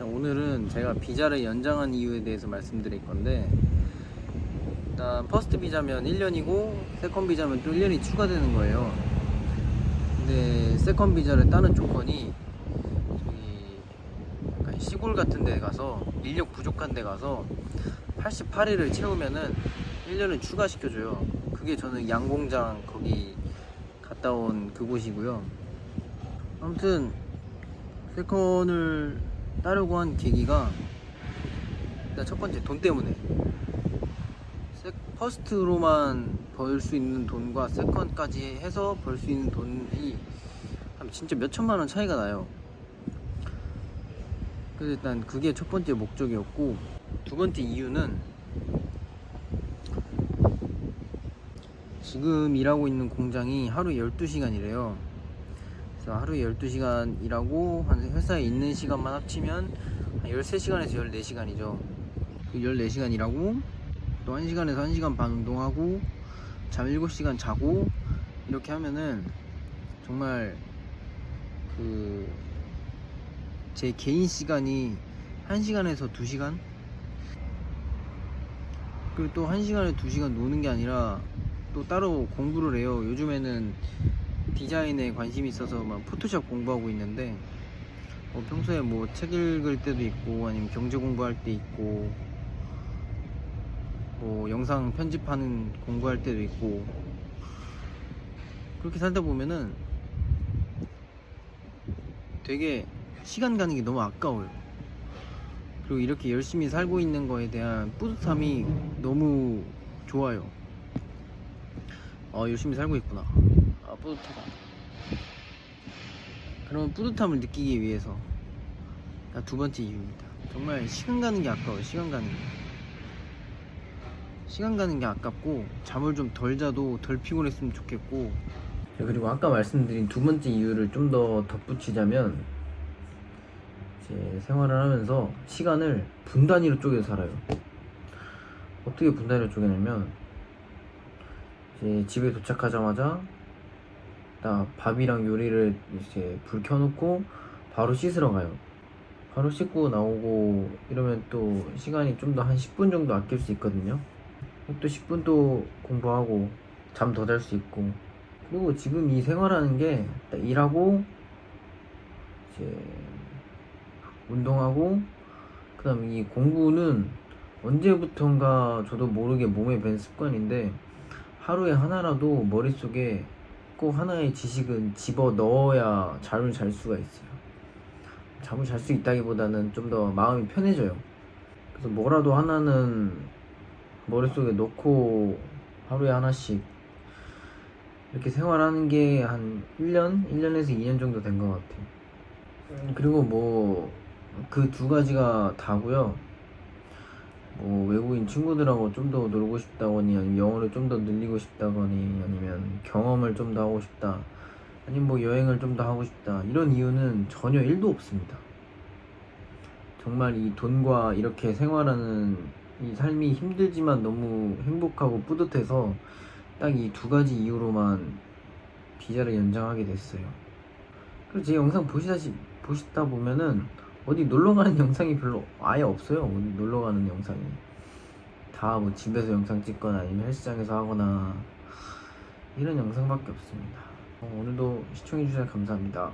오늘은 제가 비자를 연장한 이유에 대해서 말씀드릴 건데 일단 퍼스트 비자면 1년이고 세컨 비자면 또 1년이 추가되는 거예요. 근데 세컨 비자를 따는 조건이 저기 시골 같은 데 가서 인력 부족한 데 가서 88일을 채우면은 1년을 추가시켜줘요. 그게 저는 양공장 거기 갔다 온 그곳이고요. 아무튼 세컨을 따려고 한 계기가 일단 첫 번째 돈 때문에 세- 퍼스트로만 벌 수 있는 돈과 세컨까지 해서 벌 수 있는 돈이 한 진짜 몇 천만 원 차이가 나요. 그래서 일단 그게 첫 번째 목적이었고 두 번째 이유는 지금 일하고 있는 공장이 하루 12시간이래요. 그래서 하루에 12시간 일하고 한 회사에 있는 시간만 합치면 한 13시간에서 14시간이죠. 그 14시간 일하고 또 1시간에서 1시간 반 운동하고 잠 7시간 자고 이렇게 하면은 정말 그 제 개인 시간이 1시간에서 2시간 그리고 또 1시간에 2시간 노는 게 아니라 또 따로 공부를 해요. 요즘에는 디자인에 관심이 있어서 막 포토샵 공부하고 있는데 뭐 평소에 뭐 책 읽을 때도 있고 아니면 경제 공부할 때 있고 뭐 영상 편집하는 공부할 때도 있고 그렇게 살다 보면은 되게 시간 가는 게 너무 아까워요. 그리고 이렇게 열심히 살고 있는 거에 대한 뿌듯함이 너무 좋아요. 어, 열심히 살고 있구나. 아, 뿌듯하다. 그런 뿌듯함을 느끼기 위해서 아, 두 번째 이유입니다. 정말 시간 가는 게 아까워요. 시간 가는 게. 시간 가는 게 아깝고 잠을 좀 덜 자도 덜 피곤했으면 좋겠고 네, 그리고 아까 말씀드린 두 번째 이유를 좀 더 덧붙이자면 제 생활을 하면서 시간을 분 단위로 쪼개서 살아요. 어떻게 분 단위로 쪼개냐면 이제 집에 도착하자마자 딱 밥이랑 요리를 이제 불 켜놓고 바로 씻으러 가요. 바로 씻고 나오고 이러면 또 시간이 좀 더 한 10분 정도 아낄 수 있거든요. 또 10분 또 공부하고 잠 더 잘 수 있고 그리고 지금 이 생활하는 게딱 일하고 이제 운동하고 그다음 이 공부는 언제부턴가 저도 모르게 몸에 밴 습관인데 하루에 하나라도 머릿속에 꼭 하나의 지식은 집어 넣어야 잠을 잘 수가 있어요. 잠을 잘 수 있다기보다는 좀 더 마음이 편해져요. 그래서 뭐라도 하나는 머릿속에 넣고 하루에 하나씩 이렇게 생활하는 게 한 1년? 1년에서 2년 정도 된 것 같아요. 음, 그리고 뭐 그 두 가지가 다고요. 뭐 외국인 친구들하고 좀 더 놀고 싶다거니 아니면 영어를 좀 더 늘리고 싶다거니 아니면 경험을 좀 더 하고 싶다 아니면 뭐 여행을 좀 더 하고 싶다 이런 이유는 전혀 1도 없습니다. 정말 이 돈과 이렇게 생활하는 이 삶이 힘들지만 너무 행복하고 뿌듯해서 딱 이 두 가지 이유로만 비자를 연장하게 됐어요. 그리고 제 영상 보시다시 보시다 보면은 어디 놀러 가는 영상이 별로 아예 없어요. 어디 놀러 가는 영상이 다 뭐 집에서 영상 찍거나 아니면 헬스장에서 하거나 이런 영상밖에 없습니다. 어, 오늘도 시청해 주셔서 감사합니다.